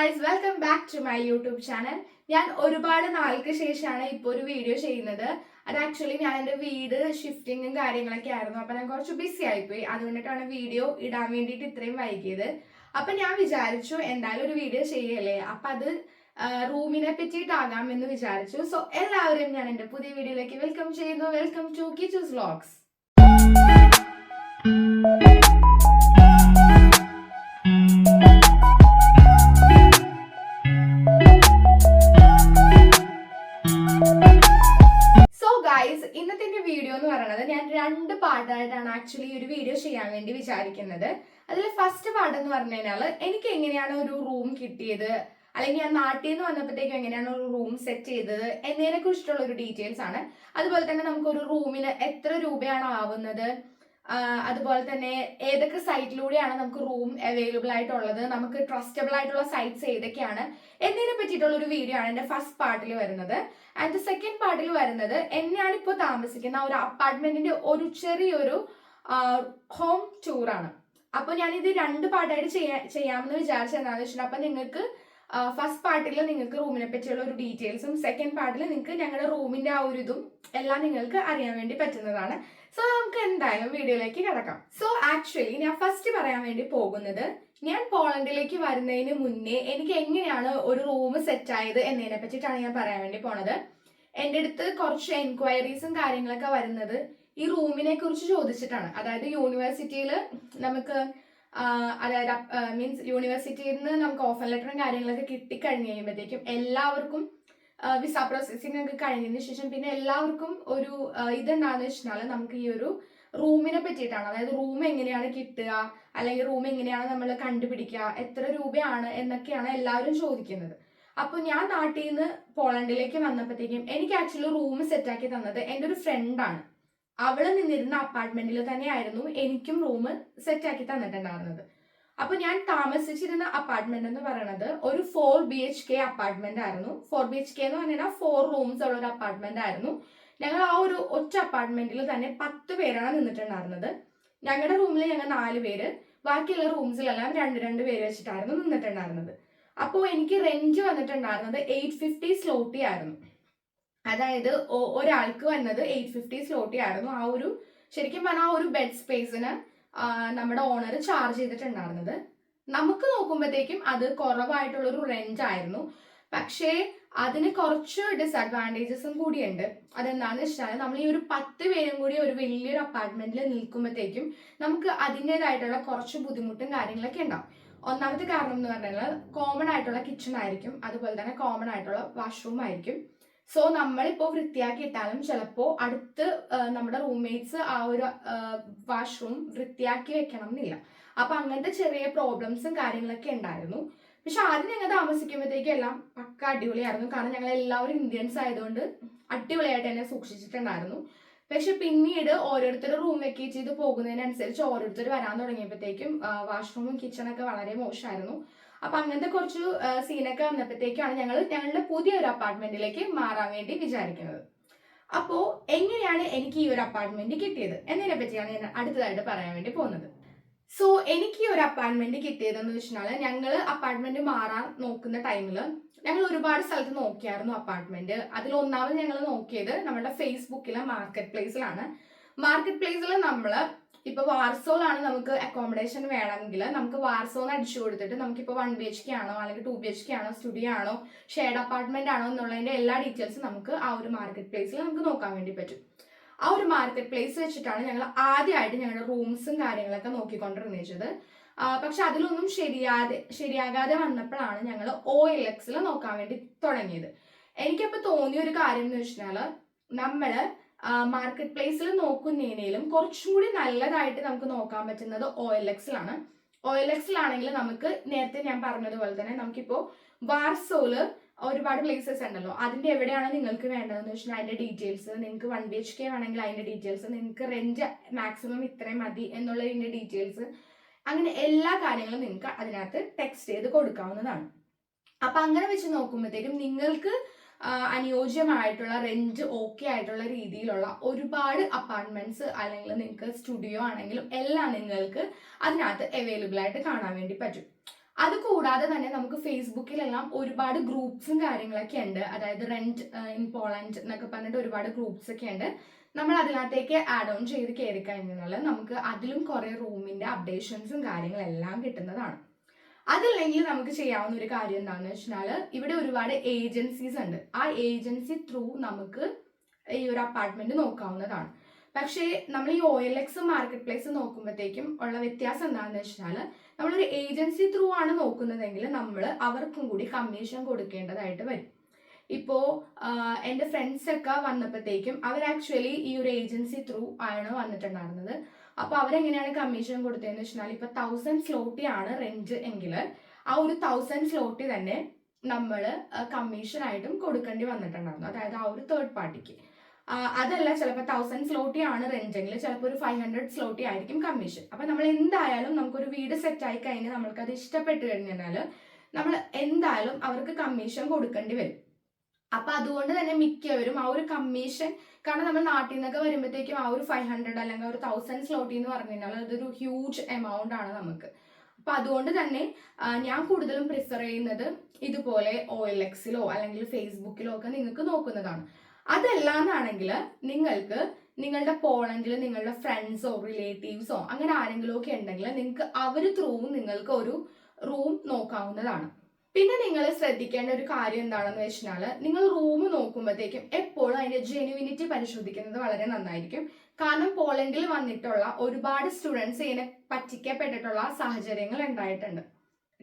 Guys welcome back to my YouTube channel ഞാൻ ഒരുപാട് നാൾക്ക് ശേഷമാണ് ഇപ്പോൾ ഒരു വീഡിയോ ചെയ്യുന്നത്. അത് ആക്ച്വലി ഞാൻ എന്റെ വീട് ഷിഫ്റ്റിങ്ങും കാര്യങ്ങളൊക്കെ ആയിരുന്നു. അപ്പം ഞാൻ കുറച്ച് ബിസി ആയിപ്പോയി. അതുകൊണ്ടിട്ടാണ് വീഡിയോ ഇടാൻ വേണ്ടിയിട്ട് ഇത്രയും വൈകിയത്. അപ്പം ഞാൻ വിചാരിച്ചു എന്തായാലും ഒരു വീഡിയോ ചെയ്യല്ലേ. അപ്പം അത് റൂമിനെ പറ്റിയിട്ടാകാം എന്ന് വിചാരിച്ചു. സോ എല്ലാവരും ഞാൻ എന്റെ പുതിയ വീഡിയോയിലേക്ക് വെൽക്കം ചെയ്യുന്നു. വെൽക്കം ടു കിച്ചൂസ് വ്ളോഗ്സ് പാർട്ടായിട്ടാണ് ആക്ച്വലി ഒരു വീഡിയോ ചെയ്യാൻ വേണ്ടി വിചാരിക്കുന്നത്. അതിൽ ഫസ്റ്റ് പാർട്ട് എന്ന് പറഞ്ഞു കഴിഞ്ഞാൽ എനിക്ക് എങ്ങനെയാണ് ഒരു റൂം കിട്ടിയത്? അല്ലെങ്കിൽ ഞാൻ നാട്ടിൽ നിന്ന് വന്നപ്പോഴത്തേക്കും എങ്ങനെയാണ് ഒരു റൂം സെറ്റ് ചെയ്തത്? എന്നതിനെ കുറിച്ചിട്ടുള്ള ഒരു ഡീറ്റെയിൽസ് ആണ്. അതുപോലെ തന്നെ നമുക്ക് ഒരു റൂമിന് എത്ര രൂപയാണ് ആവുന്നത്? അതുപോലെ തന്നെ ഏതൊക്കെ സൈറ്റിലൂടെയാണ് നമുക്ക് റൂം അവൈലബിൾ ആയിട്ടുള്ളത്? നമുക്ക് ട്രസ്റ്റബിൾ ആയിട്ടുള്ള സൈറ്റ്സ് ഏതൊക്കെയാണ്? എന്നതിനെ പറ്റിയിട്ടുള്ള ഒരു വീഡിയോ ആണ് എന്റെ ഫസ്റ്റ് പാർട്ടിൽ വരുന്നത്. ആൻഡ് സെക്കൻഡ് പാർട്ടിൽ വരുന്നത് എന്നെയാണ് ഇപ്പോൾ താമസിക്കുന്ന ഒരു അപ്പാർട്ട്മെന്റിന്റെ ഒരു ചെറിയൊരു ഹോം ടൂറാണ് അപ്പോൾ ഞാനിത് രണ്ട് പാർട്ടായിട്ട് ചെയ്യാ ചെയ്യാമെന്ന് വിചാരിച്ചത് എന്താണെന്ന് വെച്ചിട്ടുണ്ടെങ്കിൽ അപ്പം നിങ്ങൾക്ക് ഫസ്റ്റ് പാർട്ടിൽ നിങ്ങൾക്ക് റൂമിനെ പറ്റിയുള്ള ഒരു ഡീറ്റെയിൽസും സെക്കൻഡ് പാർട്ടിൽ നിങ്ങൾക്ക് ഞങ്ങളുടെ റൂമിന്റെ ആ ഒരു ഇതും എല്ലാം നിങ്ങൾക്ക് അറിയാൻ വേണ്ടി പറ്റുന്നതാണ്. സോ നമുക്ക് എന്തായാലും വീഡിയോയിലേക്ക് കിടക്കാം. സോ ആക്ച്വലി ഞാൻ ഫസ്റ്റ് പറയാൻ വേണ്ടി പോകുന്നത് ഞാൻ പോളണ്ടിലേക്ക് വരുന്നതിന് മുന്നേ എനിക്ക് എങ്ങനെയാണ് ഒരു റൂം സെറ്റ് ആയത് എന്നതിനെ പറ്റിയിട്ടാണ് ഞാൻ പറയാൻ വേണ്ടി പോണത്. എന്റെ അടുത്ത് കുറച്ച് എൻക്വയറീസും കാര്യങ്ങളൊക്കെ വരുന്നത് ഈ റൂമിനെ കുറിച്ച് ചോദിച്ചിട്ടാണ്. അതായത് യൂണിവേഴ്സിറ്റിയിൽ നമുക്ക് അതായത് മീൻസ് യൂണിവേഴ്സിറ്റിയിൽ നിന്ന് നമുക്ക് ഓഫർ ലെറ്ററും കാര്യങ്ങളൊക്കെ കിട്ടിക്കഴിഞ്ഞ് കഴിയുമ്പോഴത്തേക്കും എല്ലാവർക്കും വിസ പ്രോസസ്സിംഗ് ഒക്കെ കഴിഞ്ഞതിന് ശേഷം പിന്നെ എല്ലാവർക്കും ഒരു ഇതെന്താണെന്ന് വെച്ചിട്ടുണ്ടെങ്കിൽ നമുക്ക് ഈ ഒരു റൂമിനെ പറ്റിയിട്ടാണ്. അതായത് റൂം എങ്ങനെയാണ് കിട്ടുക അല്ലെങ്കിൽ റൂം എങ്ങനെയാണ് നമ്മൾ കണ്ടുപിടിക്കുക എത്ര രൂപയാണ് എന്നൊക്കെയാണ് എല്ലാവരും ചോദിക്കുന്നത്. അപ്പോൾ ഞാൻ നാട്ടിൽ നിന്ന് പോളണ്ടിലേക്ക് വന്നപ്പോഴത്തേക്കും എനിക്ക് ആക്ച്വലി റൂം സെറ്റാക്കി തന്നത് എന്റെ ഒരു ഫ്രണ്ടാണ് അവൾ നിന്നിരുന്ന അപ്പാർട്ട്മെന്റിൽ തന്നെയായിരുന്നു എനിക്കും റൂം സെറ്റാക്കി തന്നിട്ടുണ്ടായിരുന്നത്. അപ്പൊ ഞാൻ താമസിച്ചിരുന്ന അപ്പാർട്ട്മെന്റ് എന്ന് പറയുന്നത് ഒരു four B H K apartment ആയിരുന്നു. ഫോർ ബി എച്ച് കെ എന്ന് പറഞ്ഞാൽ ഫോർ റൂംസ് ഉള്ള ഒരു അപ്പാർട്ട്മെന്റ് ആയിരുന്നു. ഞങ്ങൾ ആ ഒരു ഒറ്റ അപ്പാർട്ട്മെന്റിൽ തന്നെ പത്ത് പേരാണ് നിന്നിട്ടുണ്ടായിരുന്നത്. ഞങ്ങളുടെ റൂമിൽ ഞങ്ങൾ നാല് പേര് ബാക്കിയുള്ള റൂംസിലെല്ലാം രണ്ട് രണ്ട് പേര് വെച്ചിട്ടായിരുന്നു നിന്നിട്ടുണ്ടായിരുന്നത്. അപ്പോൾ എനിക്ക് റെന്റ് വന്നിട്ടുണ്ടായിരുന്നത് എയ്റ്റ് ഫിഫ്റ്റി സ്ലോട്ടി ആയിരുന്നു. അതായത് ഒരാൾക്ക് വന്നത് എയ്റ്റ് ഫിഫ്റ്റി സ്ലോട്ടി ആയിരുന്നു. ആ ഒരു ശരിക്കും പറഞ്ഞാൽ ആ ഒരു ബെഡ് സ്പേസിന് നമ്മുടെ ഓണർ ചാർജ് ചെയ്തിട്ടുണ്ടായിരുന്നത്. നമുക്ക് നോക്കുമ്പോഴത്തേക്കും അത് കുറവായിട്ടുള്ളൊരു റെന്റ് ആയിരുന്നു. പക്ഷേ അതിന് കുറച്ച് ഡിസഡ്വാന്റേജസും കൂടിയുണ്ട്. അതെന്താണെന്ന് വെച്ചാൽ നമ്മൾ ഈ ഒരു പത്ത് പേരും കൂടി ഒരു വലിയൊരു അപ്പാർട്ട്മെന്റിൽ നിൽക്കുമ്പോഴത്തേക്കും നമുക്ക് അതിന്റെതായിട്ടുള്ള കുറച്ച് ബുദ്ധിമുട്ടും കാര്യങ്ങളൊക്കെ ഉണ്ടാവും. ഒന്നാമത്തെ കാരണം എന്ന് പറഞ്ഞാൽ കോമൺ ആയിട്ടുള്ള കിച്ചൺ ആയിരിക്കും. അതുപോലെ തന്നെ കോമൺ ആയിട്ടുള്ള വാഷ്റൂം ആയിരിക്കും. സോ നമ്മളിപ്പോൾ വൃത്തിയാക്കി ഇട്ടാലും ചിലപ്പോൾ അടുത്ത് നമ്മുടെ റൂംമേറ്റ്സ് ആ ഒരു വാഷ്റൂം വൃത്തിയാക്കി വെക്കണം എന്നില്ല അപ്പൊ അങ്ങനത്തെ ചെറിയ പ്രോബ്ലംസും കാര്യങ്ങളൊക്കെ ഉണ്ടായിരുന്നു. പക്ഷെ ആദ്യം ഞങ്ങൾ താമസിക്കുമ്പോഴത്തേക്കും എല്ലാം പക്ക അടിപൊളിയായിരുന്നു. കാരണം ഞങ്ങൾ എല്ലാവരും ഇന്ത്യൻസ് ആയതുകൊണ്ട് അടിപൊളിയായിട്ട് തന്നെ സൂക്ഷിച്ചിട്ടുണ്ടായിരുന്നു. പക്ഷെ പിന്നീട് ഓരോരുത്തർ റൂം വെക്കേറ്റ് ചെയ്ത് പോകുന്നതിനനുസരിച്ച് ഓരോരുത്തർ വരാൻ തുടങ്ങിയപ്പോഴത്തേക്കും വാഷ്റൂമും കിച്ചണൊക്കെ വളരെ മോശമായിരുന്നു. അപ്പൊ അങ്ങനത്തെ കുറച്ച് സീനൊക്കെ വന്നപ്പോഴത്തേക്കാണ് ഞങ്ങൾ ഞങ്ങളുടെ പുതിയൊരു അപ്പാർട്ട്മെന്റിലേക്ക് മാറാൻ വേണ്ടി വിചാരിക്കുന്നത്. അപ്പോ എങ്ങനെയാണ് എനിക്ക് ഈ ഒരു അപ്പാർട്ട്മെന്റ് കിട്ടിയത്? എന്നതിനെ പറ്റിയാണ് ഞാൻ അടുത്തതായിട്ട് പറയാൻ വേണ്ടി പോകുന്നത്. സോ എനിക്ക് ഈ ഒരു അപ്പാർട്ട്മെന്റ് കിട്ടിയതെന്ന് വെച്ചാൽ ഞങ്ങൾ അപ്പാർട്ട്മെന്റ് മാറാൻ നോക്കുന്ന ടൈമിൽ ഞങ്ങൾ ഒരുപാട് സ്ഥലത്ത് നോക്കിയായിരുന്നു അപ്പാർട്ട്മെന്റ് അതിൽ ഒന്നാമത് ഞങ്ങൾ നോക്കിയത് നമ്മുടെ ഫേസ്ബുക്കിലെ മാർക്കറ്റ് പ്ലേസിലാണ് മാർക്കറ്റ് പ്ലേസിൽ നമ്മൾ ഇപ്പൊ വാർസോളാണ് നമുക്ക് അക്കോമഡേഷൻ വേണമെങ്കിൽ നമുക്ക് വാർസോന്ന് അടിച്ചു കൊടുത്തിട്ട് നമുക്കിപ്പോൾ വൺ ബി എച്ച് കെ ആണോ അല്ലെങ്കിൽ ടു ബി എച്ച് കെ ആണോ സ്റ്റുഡിയോ ആണോ ഷെയർഡ് അപ്പാർട്ട്മെന്റ് ആണോ എന്നുള്ളതിന്റെ എല്ലാ ഡീറ്റെയിൽസും നമുക്ക് ആ ഒരു മാർക്കറ്റ് പ്ലേസിൽ നമുക്ക് നോക്കാൻ വേണ്ടി പറ്റും. ആ ഒരു മാർക്കറ്റ് പ്ലേസ് വെച്ചിട്ടാണ് ഞങ്ങൾ ആദ്യമായിട്ട് ഞങ്ങളുടെ റൂംസും കാര്യങ്ങളൊക്കെ നോക്കിക്കൊണ്ടിരുന്നത്. പക്ഷെ അതിലൊന്നും ശരിയാതെ ശരിയാകാതെ വന്നപ്പോഴാണ് ഞങ്ങൾ ഒ എൽ എക്സിൽ നോക്കാൻ വേണ്ടി തുടങ്ങിയത്. എനിക്കപ്പോൾ തോന്നിയ ഒരു കാര്യം എന്ന് വെച്ചാൽ നമ്മൾ മാർക്കറ്റ് പ്ലേസിൽ നോക്കുന്നതിനേലും കുറച്ചും കൂടി നല്ലതായിട്ട് നമുക്ക് നോക്കാൻ പറ്റുന്നത് ഒ എൽ എക്സിലാണ് ഒ എൽ എക്സിലാണെങ്കിൽ നമുക്ക് നേരത്തെ ഞാൻ പറഞ്ഞതുപോലെ തന്നെ നമുക്കിപ്പോ വാർസോൽ ഒരുപാട് പ്ലേസസ് ഉണ്ടല്ലോ. അതിന്റെ എവിടെയാണ് നിങ്ങൾക്ക് വേണ്ടതെന്ന് വെച്ചാൽ അതിന്റെ ഡീറ്റെയിൽസ് നിങ്ങൾക്ക് വൺ ബി എച്ച് കെ ആണെങ്കിൽ അതിന്റെ ഡീറ്റെയിൽസ് നിങ്ങൾക്ക് റെന്റ് മാക്സിമം ഇത്രയും മതി എന്നുള്ളതിന്റെ ഡീറ്റെയിൽസ് അങ്ങനെ എല്ലാ കാര്യങ്ങളും നിങ്ങൾക്ക് അതിനകത്ത് ടെക്സ്റ്റ് ചെയ്ത് കൊടുക്കാവുന്നതാണ്. അപ്പൊ അങ്ങനെ വെച്ച് നോക്കുമ്പോഴത്തേക്കും നിങ്ങൾക്ക് അനുയോജ്യമായിട്ടുള്ള റെന്റ് ഓക്കെ ആയിട്ടുള്ള രീതിയിലുള്ള ഒരുപാട് അപ്പാർട്ട്മെന്റ്സ് അല്ലെങ്കിൽ നിങ്ങൾക്ക് സ്റ്റുഡിയോ ആണെങ്കിലും എല്ലാം നിങ്ങൾക്ക് അതിനകത്ത് അവൈലബിൾ ആയിട്ട് കാണാൻ വേണ്ടി പറ്റും. അത് കൂടാതെ തന്നെ നമുക്ക് ഫേസ്ബുക്കിലെല്ലാം ഒരുപാട് ഗ്രൂപ്പ്സും കാര്യങ്ങളൊക്കെ ഉണ്ട്. അതായത് റെന്റ് ഇൻ പോളണ്ട് എന്നൊക്കെ പറഞ്ഞിട്ട് ഒരുപാട് ഗ്രൂപ്പ്സ് ഒക്കെ ഉണ്ട്. നമ്മൾ അതിനകത്തേക്ക് ആഡ് ഓൺ ചെയ്ത് കയറി കഴിഞ്ഞാൽ നമുക്ക് അതിലും കുറേ റൂമിന്റെ അപ്ഡേഷൻസും കാര്യങ്ങളെല്ലാം കിട്ടുന്നതാണ്. അതല്ലെങ്കിൽ നമുക്ക് ചെയ്യാവുന്ന ഒരു കാര്യം എന്താണെന്ന് വെച്ചാൽ ഇവിടെ ഒരുപാട് ഏജൻസീസ് ഉണ്ട്. ആ ഏജൻസി ത്രൂ നമുക്ക് ഈ ഒരു അപ്പാർട്ട്മെന്റ് നോക്കാവുന്നതാണ്. പക്ഷേ നമ്മൾ ഈ O L X market place നോക്കുമ്പോഴത്തേക്കും ഉള്ള വ്യത്യാസം എന്താണെന്ന് വെച്ചാൽ നമ്മളൊരു ഏജൻസി ത്രൂ ആണ് നോക്കുന്നതെങ്കിൽ നമ്മൾ അവർക്കും കൂടി കമ്മീഷൻ കൊടുക്കേണ്ടതായിട്ട് വരും. ഇപ്പോ എന്റെ ഫ്രണ്ട്സ് ഒക്കെ വന്നപ്പോഴത്തേക്കും അവർ ആക്ച്വലി ഈ ഒരു ഏജൻസി ത്രൂ ആണ് വന്നിട്ടുണ്ടായിരുന്നത്? അപ്പൊ അവരെങ്ങനെയാണ് കമ്മീഷൻ കൊടുത്തതെന്ന് വെച്ചാൽ ഇപ്പൊ തൗസൻഡ് സ്ലോട്ടി ആണ് റെന്റ് എങ്കിൽ ആ ഒരു തൗസൻഡ് സ്ലോട്ടി തന്നെ നമ്മൾ കമ്മീഷൻ ആയിട്ടും കൊടുക്കേണ്ടി വന്നിട്ടുണ്ടായിരുന്നു. അതായത് ആ ഒരു തേർഡ് പാർട്ടിക്ക് അതല്ല ചിലപ്പോൾ തൗസൻഡ് സ്ലോട്ടി ആണ് റെന്റ് എങ്കിൽ ചിലപ്പോൾ ഒരു ഫൈവ് ഹൺഡ്രഡ് സ്ലോട്ടി ആയിരിക്കും കമ്മീഷൻ അപ്പൊ നമ്മൾ എന്തായാലും നമുക്കൊരു വീട് സെറ്റ് ആയി കഴിഞ്ഞാൽ നമ്മൾക്ക് അത് ഇഷ്ടപ്പെട്ട് കഴിഞ്ഞാൽ നമ്മൾ എന്തായാലും അവർക്ക് കമ്മീഷൻ കൊടുക്കേണ്ടി വരും. അപ്പൊ അതുകൊണ്ട് തന്നെ മിക്കവരും ആ ഒരു കമ്മീഷൻ കാരണം നമ്മൾ നാട്ടിൽ നിന്നൊക്കെ വരുമ്പോഴത്തേക്കും ആ ഒരു ഫൈവ് ഹൺഡ്രഡ് അല്ലെങ്കിൽ ഒരു തൗസൻഡ് സ്ലോട്ടി എന്ന് പറഞ്ഞു കഴിഞ്ഞാൽ അതൊരു ഹ്യൂജ് എമൗണ്ട് ആണ് നമുക്ക്. അപ്പൊ അതുകൊണ്ട് തന്നെ ഞാൻ കൂടുതലും പ്രിഫർ ചെയ്യുന്നത് ഇതുപോലെ ഒ എൽ എക്സിലോ അല്ലെങ്കിൽ ഫേസ്ബുക്കിലോ ഒക്കെ നിങ്ങൾക്ക് നോക്കുന്നതാണ്. അതല്ലാന്നാണെങ്കിൽ നിങ്ങൾക്ക് നിങ്ങളുടെ പോളണ്ടിൽ നിങ്ങളുടെ ഫ്രണ്ട്സോ റിലേറ്റീവ്സോ അങ്ങനെ ആരെങ്കിലും ഒക്കെ ഉണ്ടെങ്കിൽ നിങ്ങൾക്ക് അവർ ത്രൂവും നിങ്ങൾക്ക് ഒരു റൂം നോക്കാവുന്നതാണ്. പിന്നെ നിങ്ങൾ ശ്രദ്ധിക്കേണ്ട ഒരു കാര്യം എന്താണെന്ന് വെച്ചാൽ നിങ്ങൾ റൂം നോക്കുമ്പോഴത്തേക്കും എപ്പോഴും അതിന്റെ ജെനുവിനിറ്റി പരിശോധിക്കുന്നത് വളരെ നന്നായിരിക്കും. കാരണം പോളണ്ടിൽ വന്നിട്ടുള്ള ഒരുപാട് സ്റ്റുഡൻസ് ഇതിനെ പറ്റിക്കപ്പെട്ടിട്ടുള്ള സാഹചര്യങ്ങൾ ഉണ്ടായിട്ടുണ്ട്.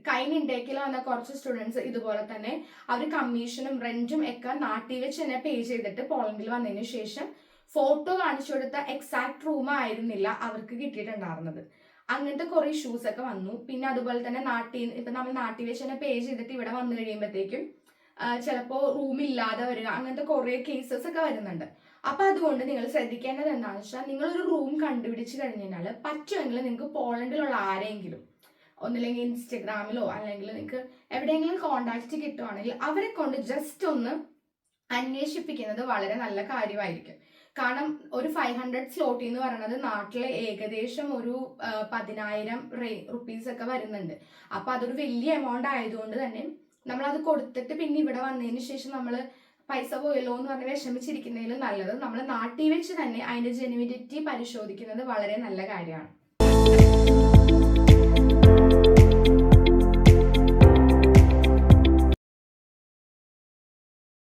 കഴിഞ്ഞ ഇൻടേക്കിൽ വന്ന കുറച്ച് സ്റ്റുഡൻസ് ഇതുപോലെ തന്നെ അവർ കമ്മീഷനും റെന്റും ഒക്കെ നാട്ടിൽ വെച്ച് തന്നെ പേ ചെയ്തിട്ട് പോളണ്ടിൽ വന്നതിന് ശേഷം ഫോട്ടോ കാണിച്ചു കൊടുത്ത എക്സാക്ട് റൂം ആയിരുന്നില്ല അവർക്ക് കിട്ടിയിട്ടുണ്ടായിരുന്നത്. അങ്ങനത്തെ കുറെ ഇഷ്യൂസ് ഒക്കെ വന്നു. പിന്നെ അതുപോലെ തന്നെ നാട്ടിൽ ഇപ്പൊ നമ്മൾ നാട്ടിൽ വെച്ച് പേ ചെയ്തിട്ട് ഇവിടെ വന്നു കഴിയുമ്പോഴത്തേക്കും റൂം ഇല്ലാതെ വരിക അങ്ങനത്തെ കുറെ കേസസ് ഒക്കെ വരുന്നുണ്ട്. അപ്പൊ അതുകൊണ്ട് നിങ്ങൾ ശ്രദ്ധിക്കേണ്ടത് എന്താണെന്ന് വെച്ചാൽ ഒരു റൂം കണ്ടുപിടിച്ച് കഴിഞ്ഞു കഴിഞ്ഞാൽ പറ്റുമെങ്കിൽ നിങ്ങൾക്ക് പോളണ്ടിലുള്ള ആരെങ്കിലും ഒന്നില്ലെങ്കിൽ ഇൻസ്റ്റഗ്രാമിലോ അല്ലെങ്കിൽ നിങ്ങൾക്ക് എവിടെയെങ്കിലും കോണ്ടാക്ട് കിട്ടുവാണെങ്കിൽ അവരെ കൊണ്ട് ജസ്റ്റ് ഒന്ന് അന്വേഷിപ്പിക്കുന്നത് വളരെ നല്ല കാര്യമായിരിക്കും. കാരണം ഒരു ഫൈവ് ഹൺഡ്രഡ് സ്ലോട്ടി എന്ന് പറയുന്നത് നാട്ടിലെ ഏകദേശം ഒരു പതിനായിരം റേ റുപ്പീസ് ഒക്കെ വരുന്നുണ്ട്. അപ്പൊ അതൊരു വലിയ എമൗണ്ട് ആയതുകൊണ്ട് തന്നെ നമ്മൾ അത് കൊടുത്തിട്ട് പിന്നെ ഇവിടെ വന്നതിന് ശേഷം നമ്മൾ പൈസ പോയല്ലോ എന്ന് പറഞ്ഞ് വിഷമിച്ചിരിക്കുന്നതിലും നല്ലത്. നമ്മൾ നാട്ടിൽ വെച്ച് തന്നെ അതിന്റെ ജെനുവിനിറ്റി പരിശോധിക്കുന്നത് വളരെ നല്ല കാര്യമാണ്.